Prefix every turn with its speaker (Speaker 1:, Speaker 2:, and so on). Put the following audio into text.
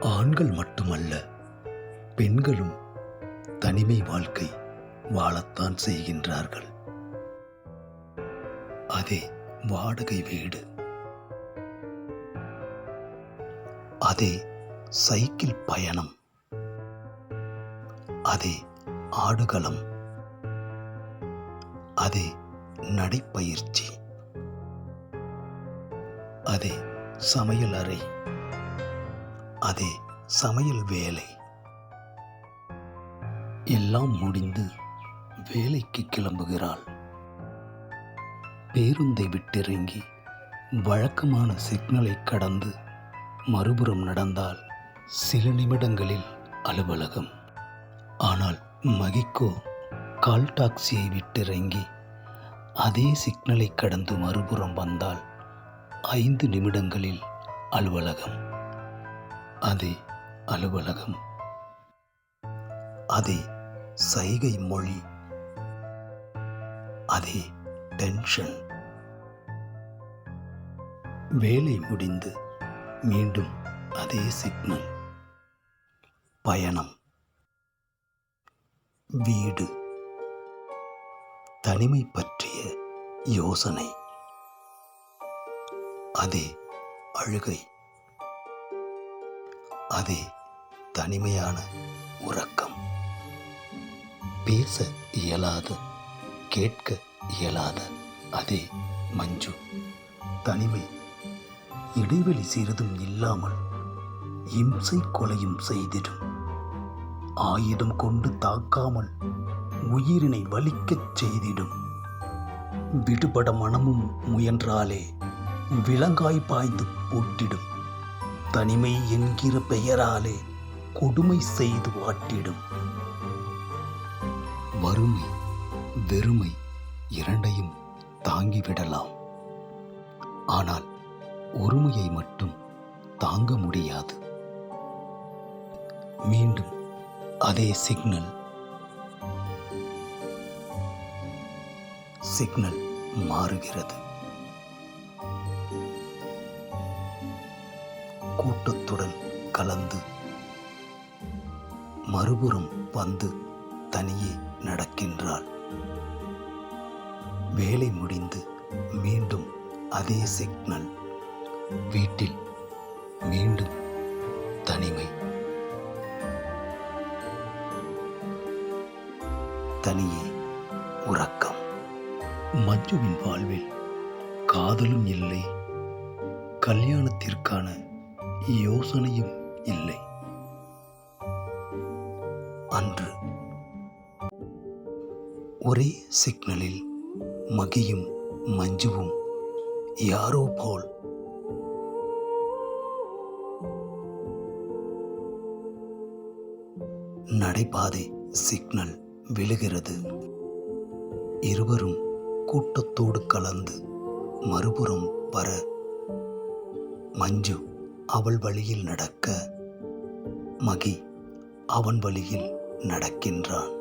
Speaker 1: ஆண்கள் மட்டுமல்ல பெண்களும் தனிமை வாழ்க்கை வாழத்தான் செய்கின்றார்கள். அதே வாடகை வீடு. அதே சைக்கிள் பயணம். அதே ஆடுகளம். அதே நடைப்பயிற்சி. அதே சமையல் அறை. அதே சமையல் வேலை. எல்லாம் முடிந்து வேலைக்கு கிளம்புகிறாள். பேருந்தை விட்டிறங்கி வழக்கமான சிக்னலை கடந்து மறுபுறம் நடந்தால் சில நிமிடங்களில் அலுவலகம். ஆனால் மகிக்கோ கால் டாக்ஸியை விட்டிறங்கி அதே சிக்னலை கடந்து மறுபுறம் வந்தால் ஐந்து நிமிடங்களில் அலுவலகம். அதே அலுவலகம். அதே சைகை மொழி. அதே டென்ஷன். வேலை முடிந்து மீண்டும் அதே சிக்னல். பயணம். வீடு. தனிமை பற்றிய யோசனை. அதே அழுகை. அதே தனிமையான உறக்கம். பேச இயலாத கேட்க இயலாத அதே மஞ்சு. தனிமை இடைவெளி சிறிதும் இல்லாமல் இம்சை கொலையும் செய்திடும். ஆயுதம் கொண்டு தாக்காமல் உயிரினை வலிக்கச் செய்திடும். விடுபட மனமும் முயன்றாலே விலங்காய் பாய்ந்து போட்டிடும் தனிமை என்கிற பெயராலே கொடுமை செய்து வாட்டிடும். வறுமை வெறுமை இரண்டையும் தாங்கிவிடலாம். ஆனால் ஒருமையை மட்டும் தாங்க முடியாது. மீண்டும் அதே சிக்னல். சிக்னல் மாறுகிறது. கூட்டத்துடன் கலந்து மறுபுறம் வந்து தனியே நடக்கின்றாள். வேலை முடிந்து மீண்டும் அதே சிக்னல் வீட்டில் மீண்டும் தனிமை. தனியே உறக்கம். மஞ்சுவின் வாழ்வில் காதலும் இல்லை. கல்யாணத்திற்கான யோசனையும் இல்லை. அன்று ஒரே சிக்னலில் மகியும் மஞ்சுவும் யாரோ போல். நடைபாதை சிக்னல் விழுகிறது. இருவரும் கூட்டத்தோடு கலந்து மறுபுறம் வர மஞ்சு அவள் வழியில் நடக்க மகி அவன் வழியில் நடக்கின்றான்.